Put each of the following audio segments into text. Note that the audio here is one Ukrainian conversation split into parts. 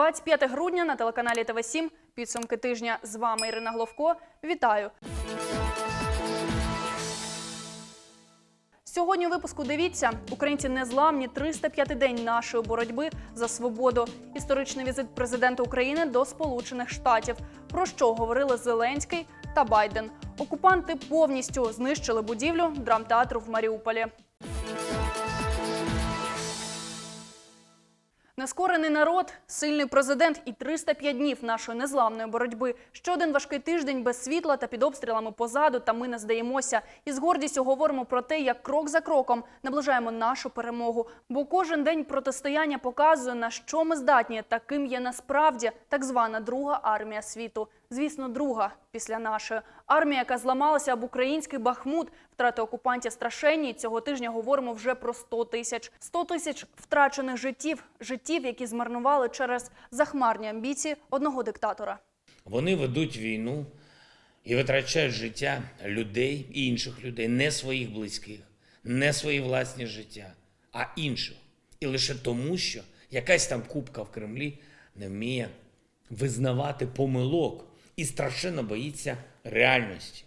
25 грудня на телеканалі ТВ 7 Підсумки тижня з вами Ірина Гловко. Вітаю. Сьогодні у випуску дивіться, українці незламні 305-й день нашої боротьби за свободу. Історичний візит президента України до Сполучених Штатів. Про що говорили Зеленський та Байден. Окупанти повністю знищили будівлю драмтеатру в Маріуполі. Нескорений народ, сильний президент і 305 днів нашої незламної боротьби. Щоден важкий тиждень без світла та під обстрілами позаду. Та ми не здаємося. І з гордістю говоримо про те, як крок за кроком наближаємо нашу перемогу. Бо кожен день протистояння показує, на що ми здатні. Таким є насправді так звана друга армія світу. Звісно, друга після нашої армія, яка зламалася об український бахмут, втрати окупантів страшенні. Цього тижня говоримо вже про 100 тисяч. 100 тисяч втрачених життів, життів, які змарнували через захмарні амбіції одного диктатора. Вони ведуть війну і витрачають життя людей і інших людей, не своїх близьких, не свої власні життя, а інших. І лише тому, що якась там купка в Кремлі не вміє визнавати помилок і страшенно боїться реальності.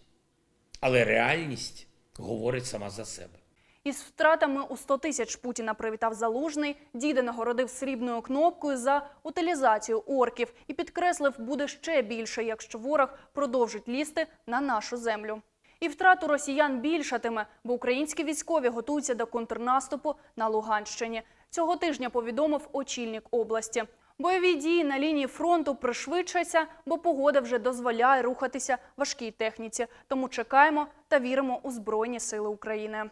Але реальність говорить сама за себе. Із втратами у 100 тисяч Путіна привітав Залужний, діда нагородив срібною кнопкою за утилізацію орків і підкреслив, буде ще більше, якщо ворог продовжить лізти на нашу землю. І втрату росіян більшатиме, бо українські військові готуються до контрнаступу на Луганщині. Цього тижня повідомив очільник області. Бойові дії на лінії фронту пришвидшаться, бо погода вже дозволяє рухатися важкій техніці. Тому чекаємо та віримо у Збройні Сили України.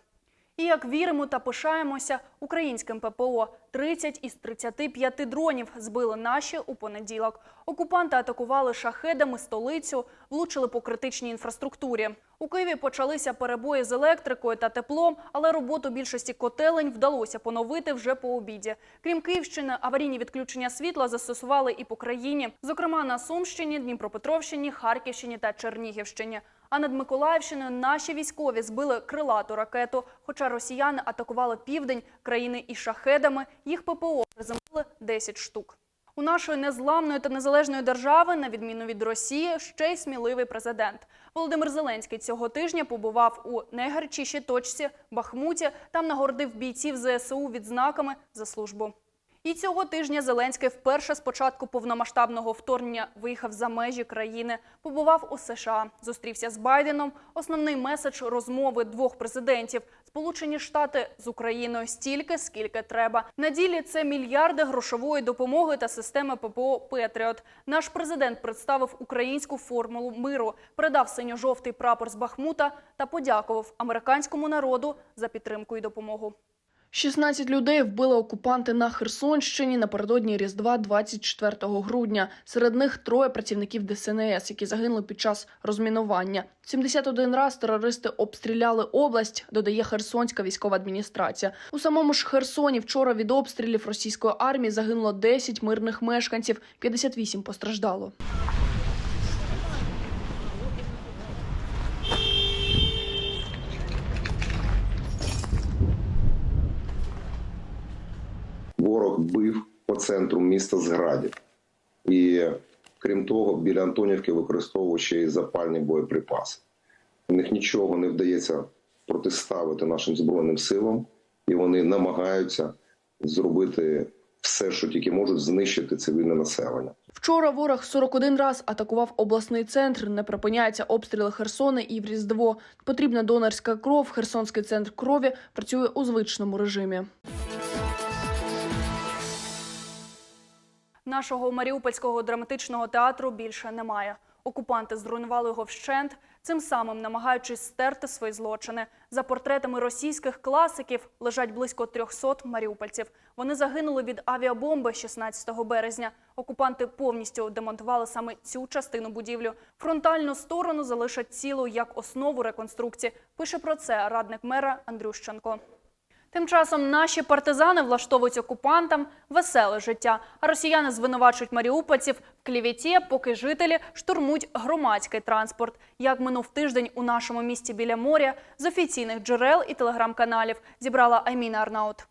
І як віримо та пишаємося українським ППО, 30 із 35 дронів збили наші у понеділок. Окупанти атакували шахедами столицю, влучили по критичній інфраструктурі. У Києві почалися перебої з електрикою та теплом, але роботу більшості котелень вдалося поновити вже по обіді. Крім Київщини, аварійні відключення світла застосували і по країні, зокрема на Сумщині, Дніпропетровщині, Харківщині та Чернігівщині. А над Миколаївщиною наші військові збили крилату ракету. Хоча росіяни атакували південь країни і шахедами, їх ППО приземлили 10 штук. У нашої незламної та незалежної держави, на відміну від Росії, ще й сміливий президент. Володимир Зеленський цього тижня побував у найгарячішій точці Бахмуті. Там нагородив бійців ЗСУ відзнаками за службу. І цього тижня Зеленський вперше з початку повномасштабного вторгнення виїхав за межі країни, побував у США, зустрівся з Байденом. Основний меседж розмови двох президентів: Сполучені Штати з Україною стільки, скільки треба. На ділі це мільярди грошової допомоги та системи ППО Петріот. Наш президент представив українську формулу миру, передав синьо-жовтий прапор з Бахмута та подякував американському народу за підтримку і допомогу. 16 людей вбили окупанти на Херсонщині напередодні Різдва 24 грудня. Серед них троє працівників ДСНС, які загинули під час розмінування. 71 раз терористи обстріляли область, додає Херсонська військова адміністрація. У самому ж Херсоні вчора від обстрілів російської армії загинуло 10 мирних мешканців, 58 постраждало. ворог бив по центру міста зградів. І крім того, біля Антонівки використовував ще й запальні боєприпаси. У них нічого не вдається протиставити нашим збройним силам, і вони намагаються зробити все, що тільки можуть, знищити цивільне населення. Вчора ворог 41 раз атакував обласний центр. Не припиняються обстріли Херсона і в Різдво. Потрібна донорська кров. Херсонський центр крові працює у звичному режимі. Нашого Маріупольського драматичного театру більше немає. Окупанти зруйнували його вщент, цим самим намагаючись стерти свої злочини. За портретами російських класиків лежать близько 300 маріупольців. Вони загинули від авіабомби 16 березня. Окупанти повністю демонтували саме цю частину будівлю. Фронтальну сторону залишать цілу як основу реконструкції. Пише про це радник мера Андрющенко. Тим часом наші партизани влаштовують окупантам веселе життя, а росіяни звинувачують маріупольців в клівіті, поки жителі штурмують громадський транспорт. Як минув тиждень у нашому місті біля моря з офіційних джерел і телеграм-каналів зібрала Айміна Арнаут.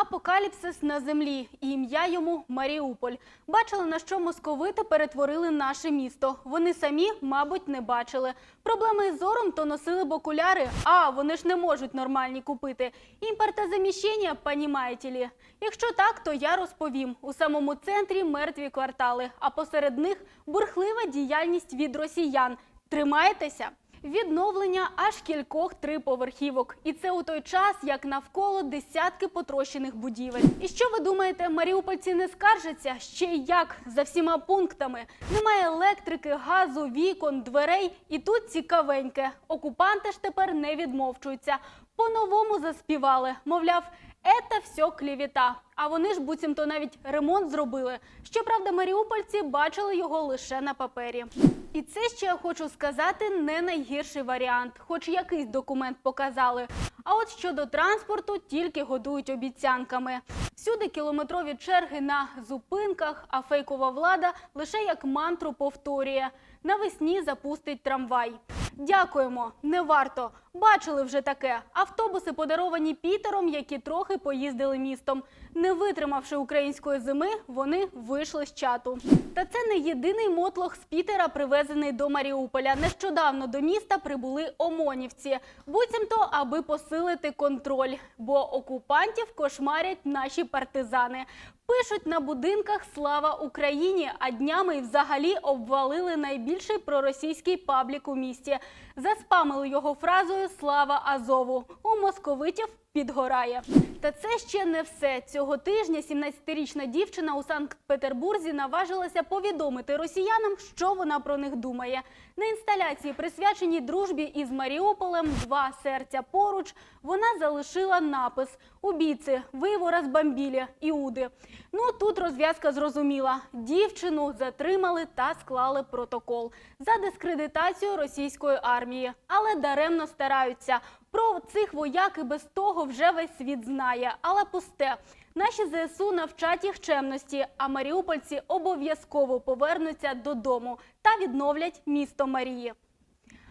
Апокаліпсис на землі. І ім'я йому Маріуполь. Бачили, на що московити перетворили наше місто. Вони самі, мабуть, не бачили. Проблеми із зором то носили б окуляри, а вони ж не можуть нормальні купити. Імпортозаміщення, понімаєте лі? Якщо так, то я розповім. У самому центрі мертві квартали, а посеред них бурхлива діяльність від росіян. Тримаєтеся? Відновлення аж кількох триповерхівок. І це у той час, як навколо десятки потрощених будівель. І що ви думаєте, маріупольці не скаржаться? Ще й як за всіма пунктами. Немає електрики, газу, вікон, дверей. І тут цікавеньке. Окупанти ж тепер не відмовчуються. По-новому заспівали. Мовляв, Ета все клівіта. А вони ж буцімто навіть ремонт зробили. Щоправда, маріупольці бачили його лише на папері. І це ще я хочу сказати не найгірший варіант, хоч якийсь документ показали. А от щодо транспорту, тільки годують обіцянками. Всюди кілометрові черги на зупинках, а фейкова влада лише як мантру повторює: навесні запустить трамвай. Дякуємо, не варто. Бачили вже таке. Автобуси подаровані Пітером, які трохи поїздили містом. Не витримавши української зими, вони вийшли з чату. Та це не єдиний мотлох з Пітера, привезений до Маріуполя. Нещодавно до міста прибули омонівці, буцімто, аби посилити контроль, бо окупантів кошмарять наші партизани. Пишуть на будинках Слава Україні, а днями взагалі обвалили найбільший проросійський паблік у місті. Заспамили його фразою Слава Азову. У московитів підгорає. Та це ще не все. Цього тижня 17-річна дівчина у Санкт-Петербурзі наважилася повідомити росіянам, що вона про них думає. На інсталяції, присвяченій дружбі із Маріуполем, два серця поруч, вона залишила напис Убійці, ви його розбомбілі, Іуди. Ну тут розв'язка зрозуміла. Дівчину затримали та склали протокол за дискредитацію російської армії, але даремно стараються. Про цих вояк і без того вже весь світ знає, але пусте. Наші ЗСУ навчать їх чемності, а маріупольці обов'язково повернуться додому та відновлять місто Марії.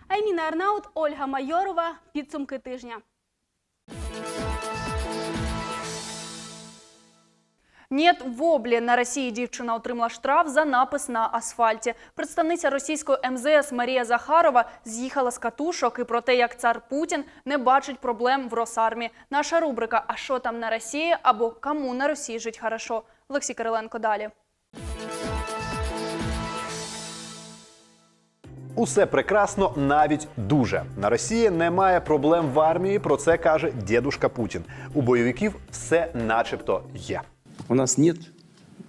Айміна Арнаут, Ольга Майорова. Підсумки тижня. Нет, в Облі на Росії дівчина отримала штраф за напис на асфальті. Представниця російської МЗС Марія Захарова з'їхала з катушок і про те, як цар Путін не бачить проблем в Росармії. Наша рубрика А що там на Росії або Кому на Росії жить хорошо. Олексій Кириленко далі. Усе прекрасно, навіть дуже. На Росії немає проблем в армії. Про це каже дідушка Путін. У бойовиків все начебто є. У нас нет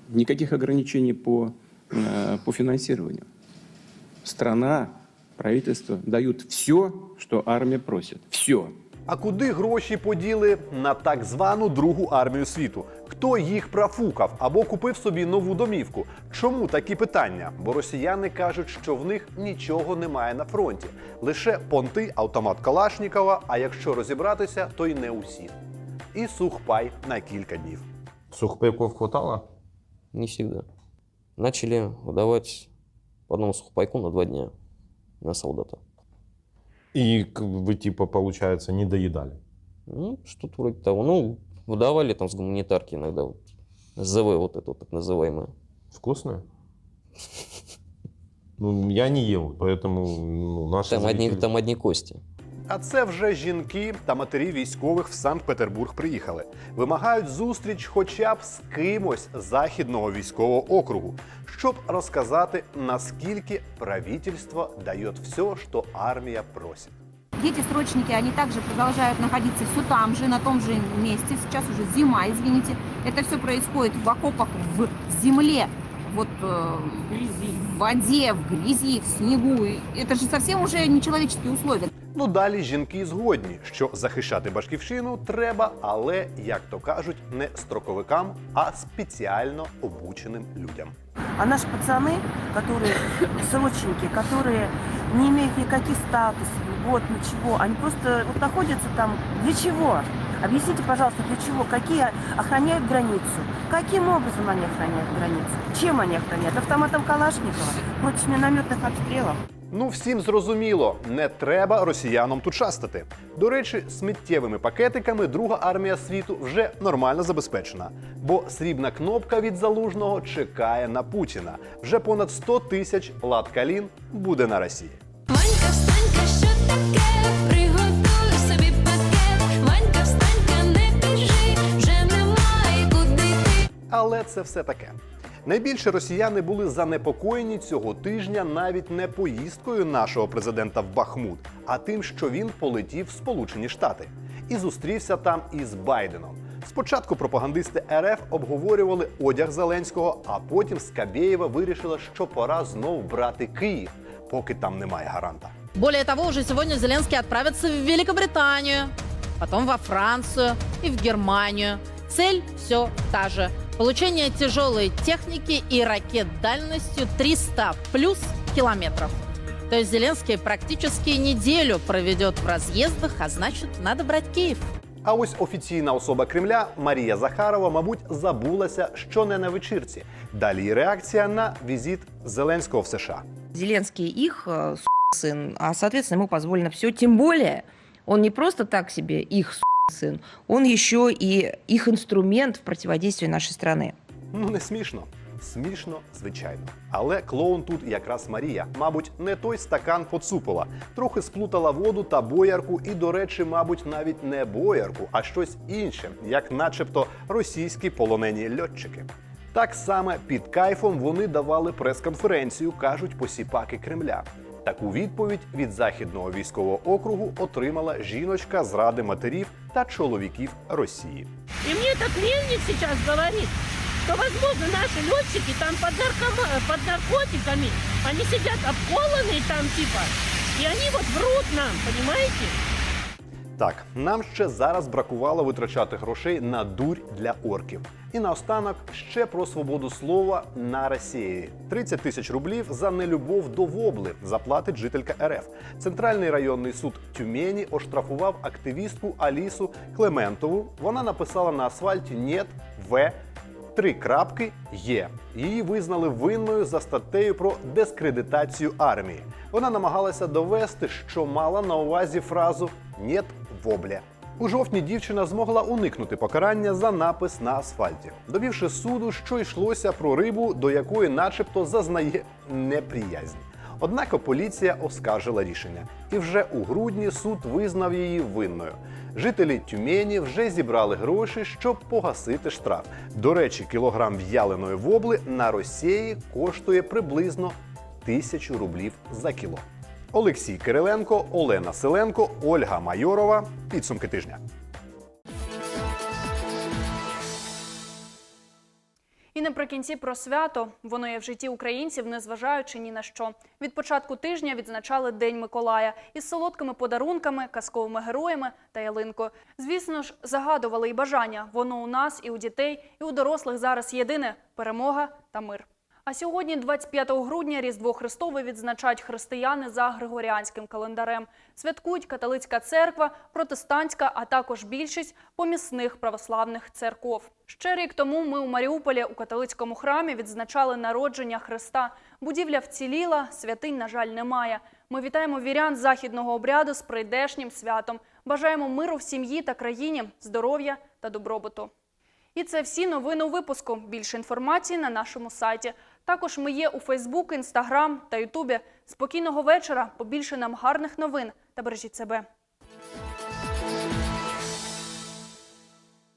никаких ограничений по, э, по финансированию. Страна, правительство дают все, что армия просит. Все. А куди гроші поділи на так звану другу армію світу? Хто їх профукав або купив собі нову домівку? Чому такі питання? Бо росіяни кажуть, що в них нічого немає на фронті, лише понти, автомат Калашнікова. А якщо розібратися, то й не усі. І сухпай на кілька днів. Сухпайков хватало? Не всегда. Начали выдавать по одному сухпайку на два дня на солдата. И вы, типа, получается, не доедали. Ну, что-то вроде того. Ну, выдавали там с гуманитарки иногда вот ЗВ вот это вот так называемое. Вкусное? Ну, я не ел, поэтому ну, наши Там одни, зрители- там одни кости. А це вже жінки та матері військових в Санкт-Петербург приїхали. Вимагають зустріч хоча б з кимось з західного військового округу, щоб розказати, наскільки правительство дає все, що армія просить. Дети-срочники, они также продолжают находиться все там же, на том же месте. Сейчас уже зима, извините. Это все происходит в окопах, в земле, вот э, в воде, в грязи, в снегу. И Это же совсем уже нечеловеческие условия. Ну далі жінки згодні, що захищати башківщину треба, але як то кажуть, не строковикам, а спеціально обученим людям. А наши пацаны, которые срочники, которые не имеют никаких статусов, вот ничего, они просто вот находятся там для чего? Объясните, пожалуйста, для чего? Какие охраняют границу? Каким образом они охраняют границу? Чем они охраняют? Автоматом Калашникова против минометных обстрелов? Ну, всім зрозуміло, не треба росіянам тут шастати. До речі, сміттєвими пакетиками друга армія світу вже нормально забезпечена. Бо срібна кнопка від залужного чекає на Путіна. Вже понад 100 тисяч лад-калін буде на Росії. Ванька, встанька, що таке? Приготуй собі пакет. Ванька, встанька, не біжи, вже немає куди. Але це все таке. Найбільше росіяни були занепокоєні цього тижня навіть не поїздкою нашого президента в Бахмут, а тим, що він полетів в Сполучені Штати і зустрівся там із Байденом. Спочатку пропагандисти РФ обговорювали одяг Зеленського, а потім Скабєєва вирішила, що пора знов брати Київ, поки там немає гаранта. Более того, уже сегодня Зеленский отправится в Великобританию, потом во Францию и в Германию. Цель все та же. Получение тяжелой техники и ракет дальностью 300 плюс километров. То есть Зеленский практически неделю проведет в разъездах, а значит, надо брать Киев. А ось офіційна особа Кремля Марія Захарова, мабуть, забулася, що не на вечірці. Далі її реакція на візит Зеленського в США. Зеленский их э, сын, а, соответственно, ему позволено все. Тем более, он не просто так себе их сын, он еще и их инструмент в противодействии нашей страны. Ну не смішно. Смішно, звичайно. Але клоун тут якраз Марія. Мабуть, не той стакан поцупила. Трохи сплутала воду та боярку, і, до речі, мабуть, навіть не боярку, а щось інше, як начебто російські полонені льотчики. Так само під кайфом вони давали прес-конференцію, кажуть посіпаки Кремля. Таку відповідь від західного військового округу отримала жіночка з ради матерів та чоловіків Росії. И мне этот мельник сейчас говорит, что, возможно, наші льотчики там под, наркома- под наркотиками, они сидят обколені там типа, и они вот врут нам, понимаете? Так, нам ще зараз бракувало витрачати грошей на дурь для орків. І наостанок ще про свободу слова на Росії. 30 тисяч рублів за нелюбов до вобли заплатить жителька РФ. Центральний районний суд Тюмені оштрафував активістку Алісу Клементову. Вона написала на асфальті «Нєт В три крапки є. Її визнали винною за статтею про дискредитацію армії. Вона намагалася довести, що мала на увазі фразу «Нєт вобле». У жовтні дівчина змогла уникнути покарання за напис на асфальті, довівши суду, що йшлося про рибу, до якої, начебто, зазнає неприязнь. Однак поліція оскаржила рішення, і вже у грудні суд визнав її винною. Жителі Тюмені вже зібрали гроші, щоб погасити штраф. До речі, кілограм в'яленої вобли на Росії коштує приблизно тисячу рублів за кіло. Олексій Кириленко, Олена Селенко, Ольга Майорова. Підсумки тижня. І наприкінці про свято воно є в житті українців, незважаючи ні на що. Від початку тижня відзначали День Миколая із солодкими подарунками, казковими героями та ялинкою. Звісно ж, загадували і бажання. Воно у нас, і у дітей, і у дорослих зараз єдине перемога та мир. А сьогодні, 25 грудня, Різдво Христове відзначають християни за григоріанським календарем. Святкують католицька церква, протестантська, а також більшість помісних православних церков. Ще рік тому ми у Маріуполі у католицькому храмі відзначали народження Христа. Будівля вціліла, святинь, на жаль, немає. Ми вітаємо вірян західного обряду з прийдешнім святом. Бажаємо миру в сім'ї та країні, здоров'я та добробуту. І це всі новини у випуску. Більше інформації на нашому сайті. Також ми є у Фейсбук, Інстаграм та Ютубі. Спокійного вечора, побільше нам гарних новин та бережіть себе.